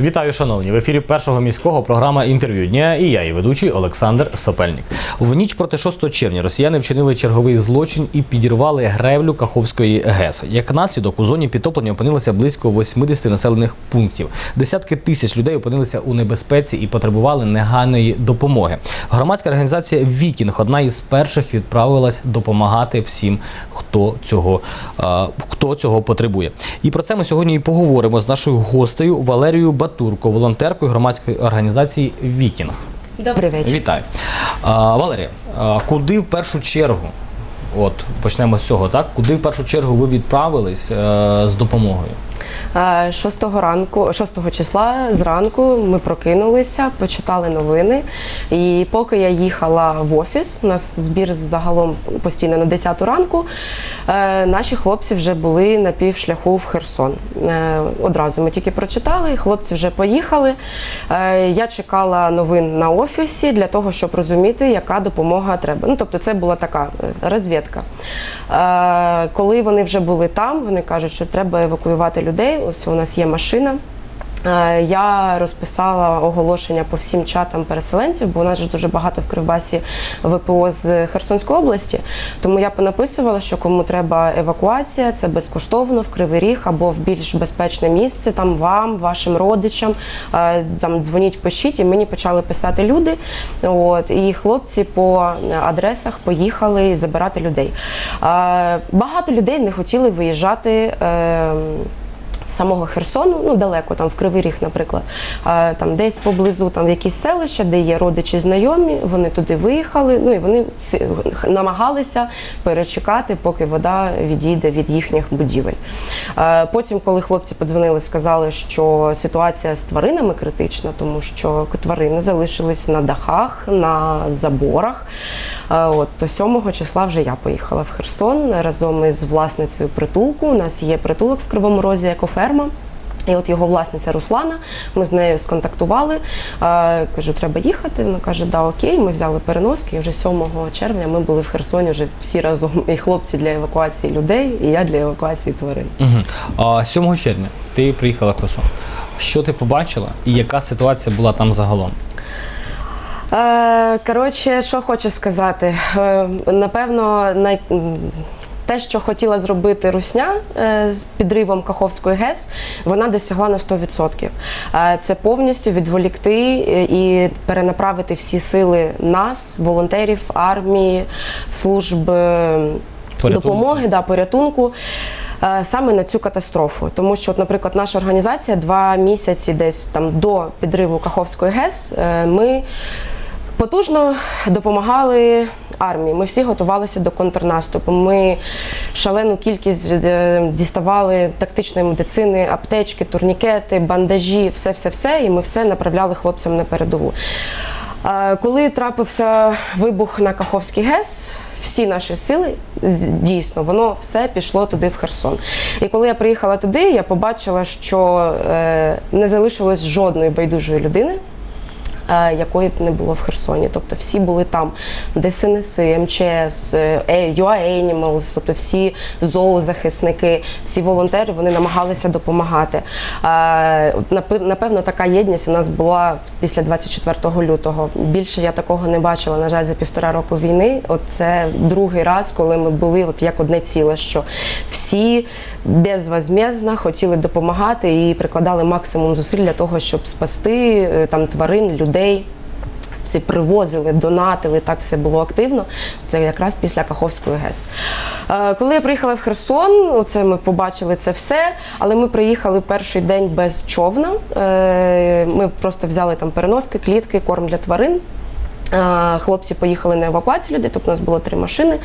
Вітаю, шановні! В ефірі першого міського програма інтерв'ю дня і я, її ведучий Олександр Сопельник. В ніч проти 6 червня росіяни вчинили черговий злочин і підірвали гревлю Каховської ГЕС. Як наслідок у зоні підтоплення опинилося близько 80 населених пунктів. Десятки тисяч людей опинилися у небезпеці і потребували негайної допомоги. Громадська організація Вікінг одна із перших відправилась допомагати всім, хто цього, е, хто цього потребує. І про це ми сьогодні і поговоримо з нашою гостею Валерією Батурко, волонтеркою громадської організації Вікінг. Добрий вечір. Вітаю. А, Валерія, а, куди в першу чергу? От почнемо з цього, так? Куди в першу чергу ви відправились е, з допомогою? Е, 6 ранку, 6 числа зранку ми прокинулися, почитали новини. І поки я їхала в офіс, у нас збір загалом постійно на 10 ранку. е, Наші хлопці вже були на півшляху в Херсон. Е, Одразу ми тільки прочитали, хлопці вже поїхали. Е, Я чекала новин на офісі для того, щоб розуміти, яка допомога треба. Ну, тобто, це була така е, розвідка. Е, Коли вони вже були там, вони кажуть, що треба евакуювати людей. Ось у нас є машина. Е, Я розписала оголошення по всім чатам переселенців, бо у нас ж дуже багато в Кривбасі ВПО з Херсонської області. Тому я понаписувала, що кому треба евакуація, це безкоштовно в Кривий Ріг або в більш безпечне місце, там вам, вашим родичам. Е, Там дзвоніть, пишіть, і мені почали писати люди. От і хлопці по адресах поїхали забирати людей. Е, Багато людей не хотіли виїжджати. Самого Херсону, ну далеко, там в Кривий Ріг, наприклад, там десь поблизу там якісь селища, де є родичі знайомі, вони туди виїхали. Ну і вони намагалися перечекати, поки вода відійде від їхніх будівель. Потім, коли хлопці подзвонили, сказали, що ситуація з тваринами критична, тому що тварини залишились на дахах, на заборах. От то 7 числа вже я поїхала в Херсон разом із власницею притулку. У нас є притулок в Кривому Розі екоферма. І от його власниця Руслана, ми з нею сконтактували. Кажу, треба їхати. Вона каже, да, окей. Ми взяли переноски. І вже 7 червня ми були в Херсоні вже всі разом. І хлопці для евакуації людей, і я для евакуації тварин. Угу. А 7 червня ти приїхала в Херсон. Що ти побачила і яка ситуація була там загалом? Е, коротше, що хочу сказати. Е, напевно, най... те, що хотіла зробити Русня е, з підривом Каховської ГЕС, вона досягла на 100%. Е, Це повністю відволікти і перенаправити всі сили нас, волонтерів, армії, служб Порятунку. допомоги, да, порятунку. Саме на цю катастрофу, тому що, от, наприклад, наша організація два місяці десь там до підриву Каховської ГЕС ми потужно допомагали армії. Ми всі готувалися до контрнаступу. Ми шалену кількість е, діставали тактичної медицини, аптечки, турнікети, бандажі, все, все, все, і ми все направляли хлопцям на передову. Коли трапився вибух на Каховський ГЕС, всі наші сили дійсно воно все пішло туди в Херсон. І коли я приїхала туди, я побачила, що е, не залишилось жодної байдужої людини. Е, Якої б не було в Херсоні, тобто всі були там, ДСНС, МЧС, е, UA Animals, тобто всі зоозахисники, всі волонтери вони намагалися допомагати. Е, Напевно, така єдність у нас була після 24 лютого. Більше я такого не бачила, на жаль, за півтора року війни. От це другий раз, коли ми були от як одне ціле, що всі безвозмездно хотіли допомагати і прикладали максимум зусиль для того, щоб спасти е, там тварин, людей. Всі привозили, донатили, так все було активно. Це якраз після Каховської ГЕС. Е, Коли я приїхала в Херсон, оце ми побачили це все, але ми приїхали перший день без човна. Е, Ми просто взяли там переноски, клітки, корм для тварин. Е, Хлопці поїхали на евакуацію людей, тобто у нас було три машини.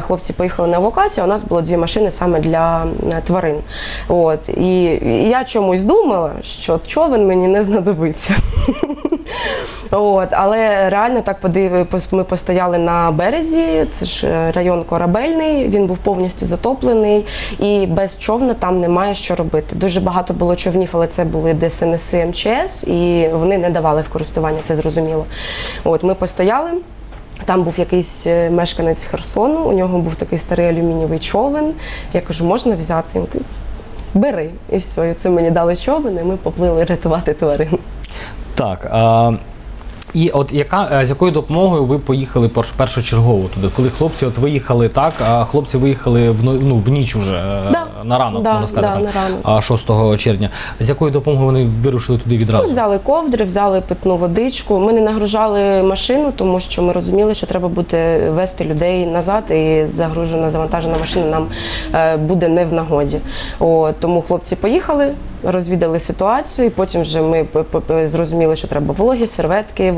Хлопці поїхали на евакуацію, а у нас було дві машини саме для тварин. От. І я чомусь думала, що човен мені не знадобиться. От, але реально так подив... ми постояли на березі. Це ж е, район корабельний, він був повністю затоплений, і без човна там немає що робити. Дуже багато було човнів, але це були ДСНС МЧС, і вони не давали в користування, це зрозуміло. От ми постояли. Там був якийсь е, мешканець Херсону, у нього був такий старий алюмінієвий човен. Я кажу, можна взяти? Бери. І все. І це мені дали човен, і ми поплили рятувати тварин. Так. А... І от яка е, з якою допомогою ви поїхали перш- першочергово туди? Коли хлопці от виїхали так, а хлопці виїхали в ну, в ніч уже е, Да. на ранок, Да, можна сказати, да, там, на ранок. 6 червня. З якою допомогою вони вирушили туди Ми відразу? взяли ковдри, взяли питну водичку. Ми не нагружали машину, тому що ми розуміли, що треба буде вести людей назад, і загружена, завантажена машина нам е, буде не в нагоді. От, тому хлопці поїхали, розвідали ситуацію, і потім вже ми зрозуміли, що треба вологі, серветки,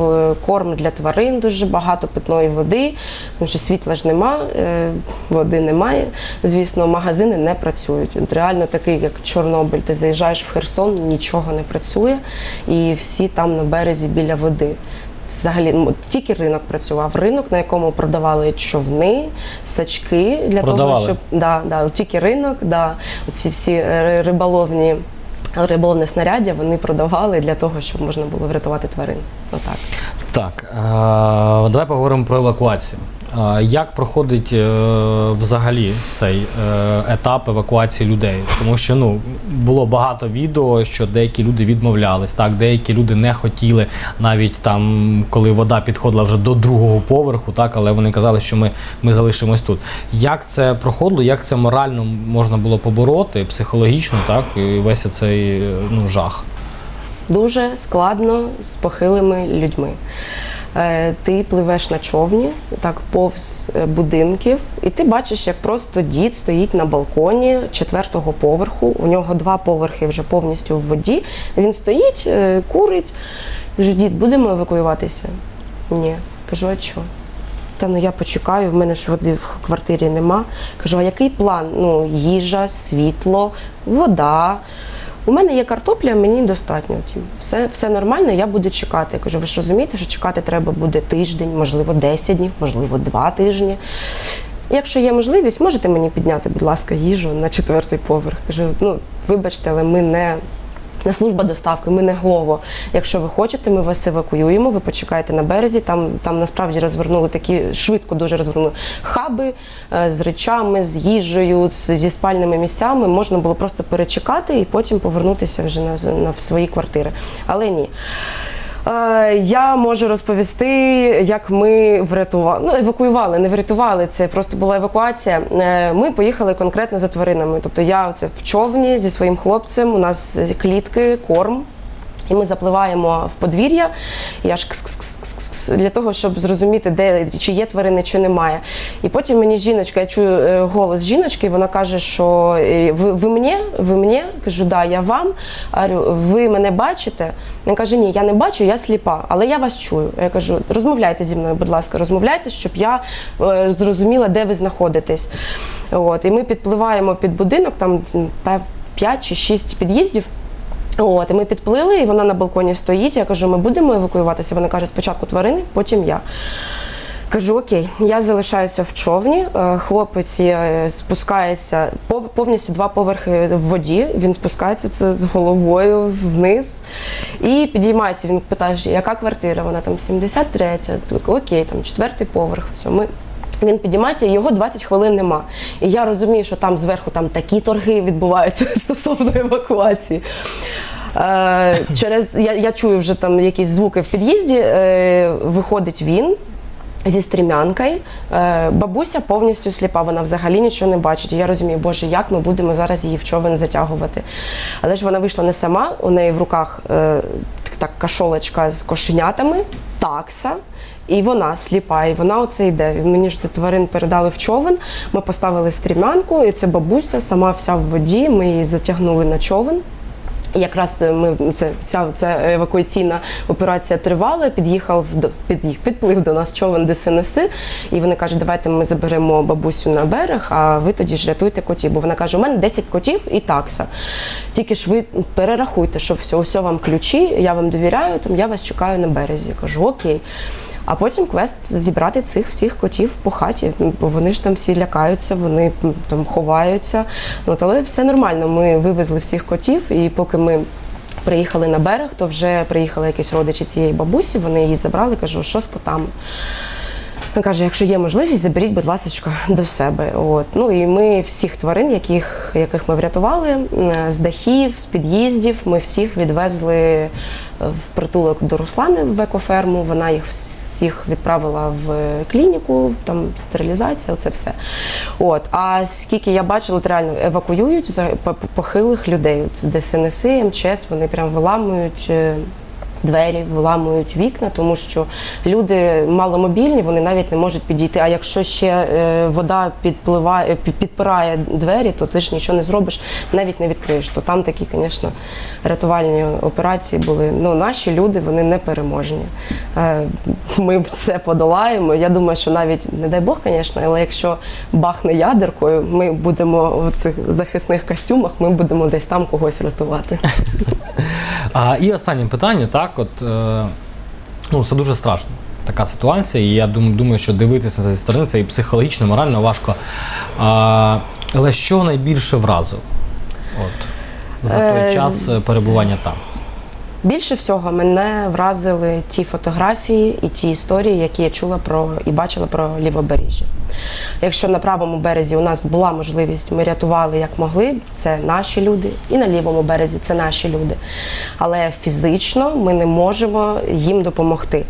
корм для тварин, дуже багато питної води, тому що світла ж нема, е, води немає. Звісно, магазини не працюють. От реально такий, як Чорнобиль, ти заїжджаєш в Херсон, нічого не працює, і всі там на березі біля води. Взагалі, ну, тільки ринок працював. Ринок, на якому продавали човни, сачки для Продавали? того, щоб да, да, тільки ринок, да, ці всі е, риболовні. Риболовне снаряддя вони продавали для того, щоб можна було врятувати тварин. Отак. Так, е, давай поговоримо про евакуацію. Як проходить е, взагалі цей е, етап евакуації людей? Тому що ну було багато відео, що деякі люди відмовлялись, так деякі люди не хотіли, навіть там, коли вода підходила вже до другого поверху, так але вони казали, що ми, ми залишимось тут. Як це проходило? Як це морально можна було побороти, психологічно, так і весь цей е, ну жах? Дуже складно з похилими людьми. Е, Ти пливеш на човні, так повз е, будинків, і ти бачиш, як просто дід стоїть на балконі четвертого поверху. У нього два поверхи вже повністю в воді. Він стоїть, е, курить. Кажу, дід, будемо евакуюватися? Ні. Кажу, а що? Та ну я почекаю, в мене ж води в квартирі нема. Кажу, а який план? Ну, їжа, світло, вода. У мене є картопля, мені достатньо. Все, все нормально, я буду чекати. Я кажу, ви ж розумієте, що чекати треба буде тиждень, можливо, 10 днів, можливо, 2 тижні. Якщо є можливість, можете мені підняти, будь ласка, їжу на четвертий поверх. Кажу, ну вибачте, але ми не. Не служба доставки, ми не глово. Якщо ви хочете, ми вас евакуюємо. Ви почекаєте на березі. Там там насправді розвернули такі швидко дуже розвернули хаби е, з речами, з їжею, зі спальними місцями. Можна було просто перечекати і потім повернутися вже на, на в свої квартири. Але ні. Е, Я можу розповісти, як ми врятували, ну евакуювали, не врятували. Це просто була евакуація. Е, Ми поїхали конкретно за тваринами. Тобто я це в човні зі своїм хлопцем. У нас клітки, корм. І ми запливаємо в подвір'я, і аж для того, щоб зрозуміти, де чи є тварини, чи немає. І потім мені жіночка, я чую е, голос жіночки, вона каже, що е, ви, ви мені? Ви мені? Кажу, да, я вам. Говорю, ви мене бачите? Він каже, ні, я не бачу, я сліпа, але я вас чую. Я кажу, розмовляйте зі мною, будь ласка, розмовляйте, щоб я е, зрозуміла, де ви знаходитесь. От, і ми підпливаємо під будинок, там 5 чи 6 під'їздів. От, і ми підплили, і вона на балконі стоїть. Я кажу, ми будемо евакуюватися. Вона каже, спочатку тварини, потім я. Кажу, окей, я залишаюся в човні. е, Хлопець е, спускається повністю два поверхи в воді. Він спускається це з головою вниз і підіймається. Він питає, яка квартира? Вона там 73, окей, там четвертий поверх. Все, ми він підіймається, його 20 хвилин нема. І я розумію, що там зверху там такі торги відбуваються стосовно евакуації. Е, через я, я чую вже там якісь звуки в під'їзді. Е, виходить він. Зі стрімянкою. Е, бабуся повністю сліпа, вона взагалі нічого не бачить. Я розумію, боже, як ми будемо зараз її в човен затягувати. Але ж вона вийшла не сама, у неї в руках так кашолочка з кошенятами, такса. І вона сліпа, і вона оце йде. І Мені ж це тварин передали в човен. Ми поставили стрімянку, і це бабуся сама вся в воді. Ми її затягнули на човен. Якраз ми це вся ця евакуаційна операція тривала. Під'їхав до під, підплив до нас човен ДСНС, і вони кажуть, давайте ми заберемо бабусю на берег, а ви тоді ж рятуйте котів. Бо вона каже, у мене 10 котів і такса. Тільки ж ви перерахуйте, що все, усе вам ключі, я вам довіряю, там я вас чекаю на березі. Я кажу, окей. А потім квест зібрати цих всіх котів по хаті, ну, бо вони ж там всі лякаються, вони там ховаються. От, але все нормально. Ми вивезли всіх котів, і поки ми. Приїхали на берег, то вже приїхали якісь родичі цієї бабусі, вони її забрали, кажу, що з котами. Він каже: якщо є можливість, заберіть, будь ласка, до себе. От. Ну і ми всіх тварин, яких, яких ми врятували, з дахів, з під'їздів, ми всіх відвезли е, в притулок до Руслани в екоферму. Вона їх всіх відправила в клініку, там стерилізація, оце все. От. А скільки я бачила, от реально евакуюють похилих людей. Це ДСНСи, МЧС, вони прям виламують. Е, Двері виламують вікна, тому що люди маломобільні, вони навіть не можуть підійти. А якщо ще е, вода підпливає, підпирає двері, то ти ж нічого не зробиш, навіть не відкриєш. То там такі, звісно, рятувальні операції були. Ну, наші люди вони непереможні. Е, Ми все подолаємо. Я думаю, що навіть не дай Бог, звісно, але якщо бахне ядеркою, ми будемо в цих захисних костюмах, ми будемо десь там когось рятувати. А, і останнє питання, так, от е, ну, це дуже страшно. Така ситуація, і я дум- думаю, що дивитися зі сторони це і психологічно, і морально важко. А, але що найбільше вразило от, за той Е, час е, перебування там? Більше всього мене вразили ті фотографії і ті історії, які я чула про і бачила про лівобережжя. Якщо на правому березі у нас була можливість, ми рятували як могли, це наші люди, і на лівому березі це наші люди. Але фізично ми не можемо їм допомогти.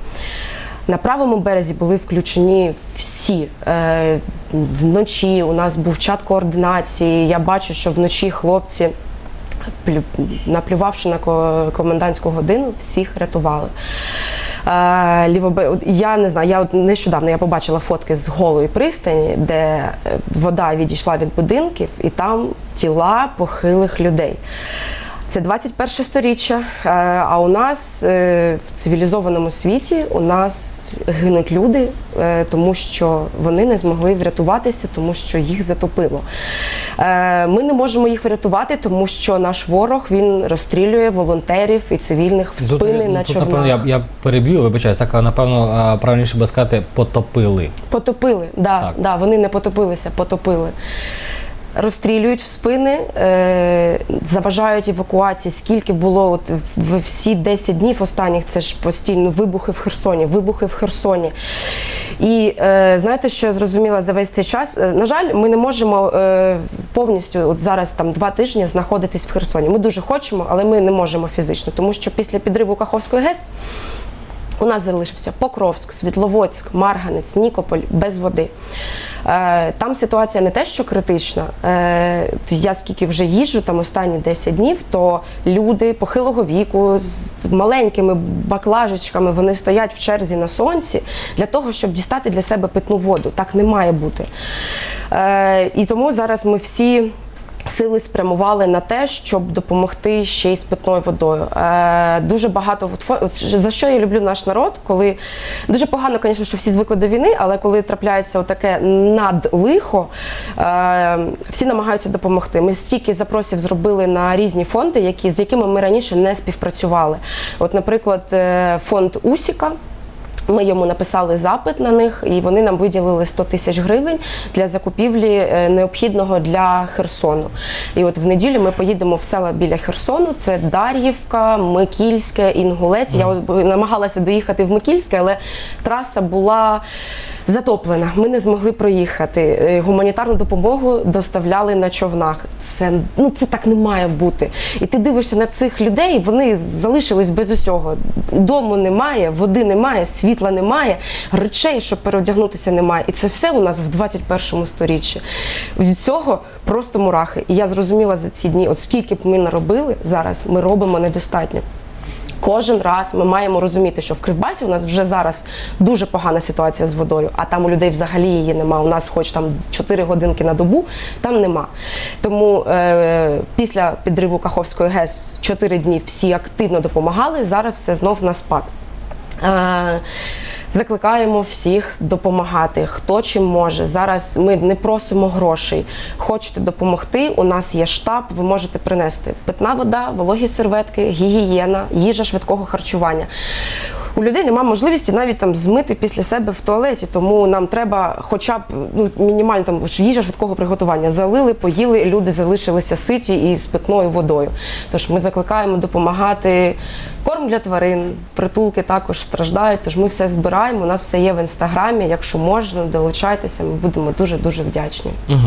На правому березі були включені всі. Е, вночі у нас був чат координації. Я бачу, що вночі хлопці наплювавши на комендантську годину, всіх рятували. Е, лівобе... Я не знаю, я от нещодавно я побачила фотки з голої пристані, де е, вода відійшла від будинків, і там тіла похилих людей. Це 21 сторіччя, е, а у нас е, в цивілізованому світі у нас гинуть люди, е, тому що вони не змогли врятуватися, тому що їх затопило. Ми не можемо їх врятувати, тому що наш ворог він розстрілює волонтерів і цивільних в спини Тут, на тут, човнах. напевно, я, я переб'ю, вибачаюсь, так, але напевно правильніше би сказати, потопили. Потопили, да, Так. Да, вони не потопилися, потопили. Розстрілюють в спини, е, заважають евакуації. Скільки було от в всі 10 днів останніх, це ж постійно вибухи в Херсоні, вибухи в Херсоні. І е, знаєте, що я зрозуміла за весь цей час? Е, На жаль, ми не можемо повністю, от зараз там два тижні, знаходитись в Херсоні. Ми дуже хочемо, але ми не можемо фізично, тому що після підриву Каховської ГЕС у нас залишився Покровськ, Світловодськ, Марганець, Нікополь без води. Е, Там ситуація не те, що критична. Е, Я скільки вже їжджу, там останні 10 днів, то люди похилого віку з маленькими баклажечками вони стоять в черзі на сонці для того, щоб дістати для себе питну воду. Так не має бути. Е, І тому зараз ми всі. Сили спрямували на те, щоб допомогти ще й з питною водою. Е, дуже багато за що я люблю наш народ, коли дуже погано, звісно, що всі звикли до війни, але коли трапляється таке надлихо, е, всі намагаються допомогти. Ми стільки запросів зробили на різні фонди, які з якими ми раніше не співпрацювали. От, наприклад, е, фонд Усіка. Ми йому написали запит на них, і вони нам виділили 100 тисяч гривень для закупівлі е, необхідного для Херсону. І от в неділю ми поїдемо в села біля Херсону. Це Дар'ївка, Микільське, Інгулець. Я от намагалася доїхати в Микільське, але траса була. Затоплена, ми не змогли проїхати. Е, Гуманітарну допомогу доставляли на човнах. Це ну це так не має бути. І ти дивишся на цих людей, вони залишились без усього. Дому немає, води немає, світла немає, речей, щоб переодягнутися, немає. І це все у нас в 21 сторіччі. Від цього просто мурахи. І я зрозуміла за ці дні, от скільки б ми наробили зараз, ми робимо недостатньо. Кожен раз ми маємо розуміти, що в Кривбасі у нас вже зараз дуже погана ситуація з водою, а там у людей взагалі її нема. У нас, хоч там 4 годинки на добу, там нема. Тому е, після підриву Каховської ГЕС 4 дні всі активно допомагали. Зараз все знов на спад. Е, Закликаємо всіх допомагати, хто чим може. Зараз ми не просимо грошей. Хочете допомогти? У нас є штаб. Ви можете принести питна вода, вологі серветки, гігієна, їжа швидкого харчування. У людей немає можливості навіть там змити після себе в туалеті, тому нам треба хоча б ну, мінімально там їжа швидкого приготування. Залили, поїли, люди залишилися ситі і з питною водою. Тож ми закликаємо допомагати. Корм для тварин, притулки також страждають. Тож ми все збираємо. У нас все є в інстаграмі. Якщо можна, долучайтеся. Ми будемо дуже дуже вдячні. Угу.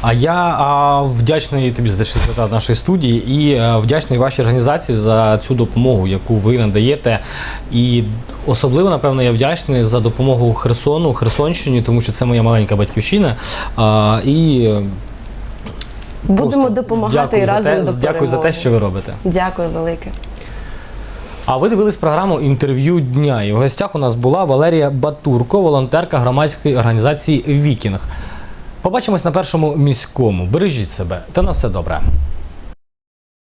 А я а, вдячний тобі за те, нашої студії, і е, вдячний вашій організації за цю допомогу, яку ви надаєте. І особливо, напевно, я вдячний за допомогу Херсону, Херсонщині, тому що це моя маленька батьківщина. А, і Будемо просто допомагати дякую за разом те, до Дякую за те, перемоги. що ви робите. Дякую велике. А ви дивились програму інтерв'ю дня. І в гостях у нас була Валерія Батурко, волонтерка громадської організації Вікінг. Побачимось на першому міському. Бережіть себе та на все добре.